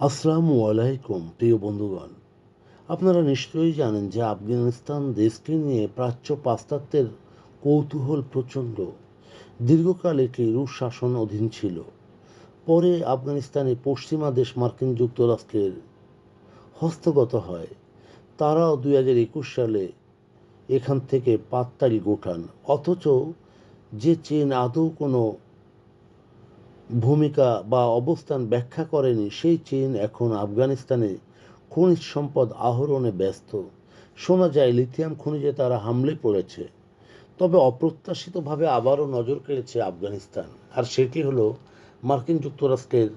আসসালামু আলাইকুম, প্রিয় বন্ধুগণ। আপনারা নিশ্চয়ই জানেন যে আফগানিস্তান দেশকে নিয়ে প্রাচ্য পাশ্চাত্যের কৌতূহল প্রচণ্ড। দীর্ঘকাল এটি রুশ শাসন অধীন ছিল। পরে আফগানিস্তানে পশ্চিমা দেশ মার্কিন যুক্তরাষ্ট্রের হস্তগত হয়। তারাও দুই হাজার একুশ সালে এখান থেকে পাত্তারি গোটান অথচ যে চীন আদৌ কোনো ভূমিকা বা অবস্থান ব্যাখ্যা করেনি সেই চীন এখন আফগানিস্তানে খনিজ সম্পদ আহরণে ব্যস্ত। শোনা যায়, লিথিয়াম খনিজে তারা হামলে পড়েছে। তবে অপ্রত্যাশিতভাবে আবারও নজর কেড়েছে আফগানিস্তান। আর সেটি হলো মার্কিন যুক্তরাষ্ট্রের।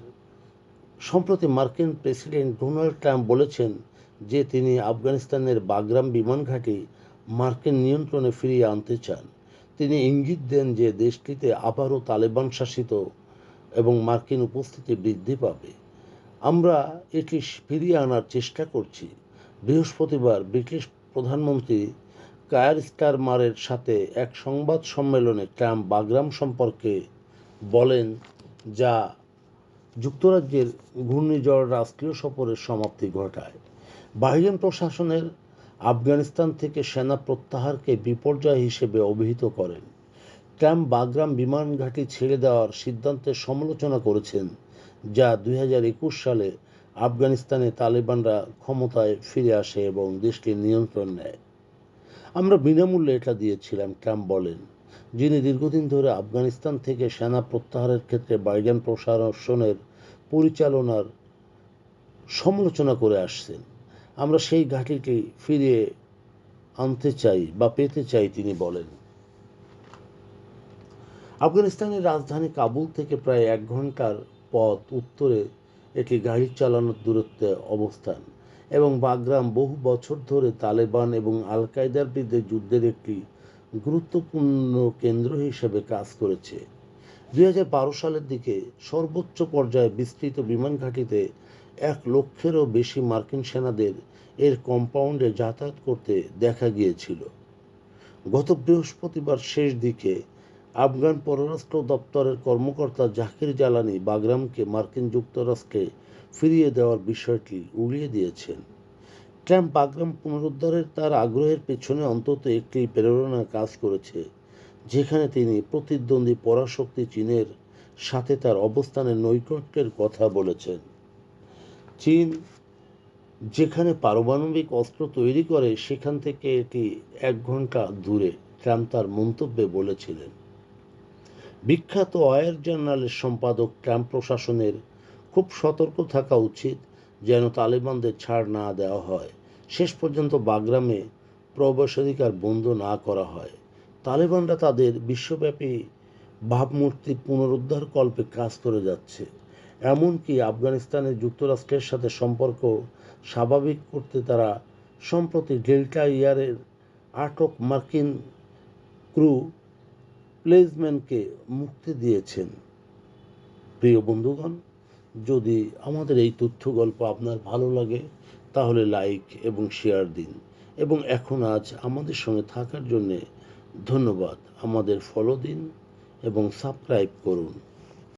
সম্প্রতি মার্কিন প্রেসিডেন্ট ডোনাল্ড ট্রাম্প বলেছেন যে তিনি আফগানিস্তানের বাগরাম বিমান ঘাঁটি মার্কিন নিয়ন্ত্রণে ফিরিয়ে আনতে চান। তিনি ইঙ্গিত দেন যে দেশটিতে আবারও তালেবান শাসিত এবং মার্কিন উপস্থিতি বৃদ্ধি পাবে। আমরা এটি ফিরিয়ে আনার চেষ্টা করছি। বৃহস্পতিবার ব্রিটিশ প্রধানমন্ত্রী কায়ার স্টারমারের সাথে এক সংবাদ সম্মেলনে ট্রাম্প বাগরাম সম্পর্কে বলেন, যা যুক্তরাজ্যের ঘূর্ণিঝড় রাষ্ট্রীয় সফরের সমাপ্তি ঘটায়। বাইডেন প্রশাসনের আফগানিস্তান থেকে সেনা প্রত্যাহারকে বিপর্যয় হিসেবে অভিহিত করেন। ট্রাম্প বাগরাম বিমান ঘাঁটি ছেড়ে দেওয়ার সিদ্ধান্তের সমালোচনা করেছেন, যা দু হাজার একুশ সালে আফগানিস্তানে তালেবানরা ক্ষমতায় ফিরে আসে এবং দেশটির নিয়ন্ত্রণ নেয়। আমরা বিনামূল্যে এটা দিয়েছিলাম, ট্রাম্প বলেন, যিনি দীর্ঘদিন ধরে আফগানিস্তান থেকে সেনা প্রত্যাহারের ক্ষেত্রে বাইডেন প্রশাসনের পরিচালনার সমালোচনা করে আসছেন। আমরা সেই ঘাঁটিটি ফিরিয়ে আনতে চাই বা পেতে চাই, তিনি বলেন। আফগানিস্তানের রাজধানী কাবুল থেকে প্রায় এক ঘণ্টার পথ উত্তরে এটি গাড়ি চালানোর দূরত্বে অবস্থান এবং বাগরাম বহু বছর ধরে তালেবান এবং আল কায়দার বিরুদ্ধে যুদ্ধের একটি গুরুত্বপূর্ণ কেন্দ্র হিসেবে কাজ করেছে। দুই হাজার বারো সালের দিকে সর্বোচ্চ পর্যায়ে বিস্তৃত বিমান ঘাঁটিতে এক লক্ষেরও বেশি মার্কিন সেনাদের এর কম্পাউন্ডে যাতায়াত করতে দেখা গিয়েছিল। গত বৃহস্পতিবার শেষ দিকে আফগান পররাষ্ট্র দপ্তরের কর্মকর্তা জাকির জালানি বাগরামকে মার্কিন যুক্তরাষ্ট্রে ফিরিয়ে দেওয়ার বিষয়টি উড়িয়ে দিয়েছেন। ট্রাম্প বাগরাম পুনরুদ্ধারের তার আগ্রহের পেছনে অন্তত একটি প্রেরণা কাজ করেছে, যেখানে তিনি প্রতিদ্বন্দ্বী পরাশক্তি চীনের সাথে তার অবস্থানের নৈকট্যের কথা বলেছেন। চীন, যেখানে পারমাণবিক অস্ত্র তৈরি করে, সেখান থেকে এটি এক ঘণ্টা দূরে, ট্রাম্প তার মন্তব্যে বলেছিলেন। বিখ্যাত ওয়ার জার্নালের সম্পাদক ট্রাম্প প্রশাসনের খুব সতর্ক থাকা উচিত যেন তালেবানদের ছাড় না দেওয়া হয়। শেষ পর্যন্ত বাগরামে প্রবেশাধিকার বন্ধ না করা হয়। তালেবানরা তাদের বিশ্বব্যাপী ভাবমূর্তি পুনরুদ্ধার কল্পে কাজ করে যাচ্ছে। এমনকি আফগানিস্তানের যুক্তরাষ্ট্রের সাথে সম্পর্ক স্বাভাবিক করতে তারা সম্প্রতি ডেল্টা ইয়ারের আটক মার্কিন ক্রু প্লেসম্যানকে মুক্তি দিয়েছেন। প্রিয় বন্ধুগণ, যদি আমাদের এই তথ্য গল্প আপনার ভালো লাগে, তাহলে লাইক এবং শেয়ার দিন। এবং এখন আজ আমাদের সঙ্গে থাকার জন্যে ধন্যবাদ। আমাদের ফলো দিন এবং সাবস্ক্রাইব করুন।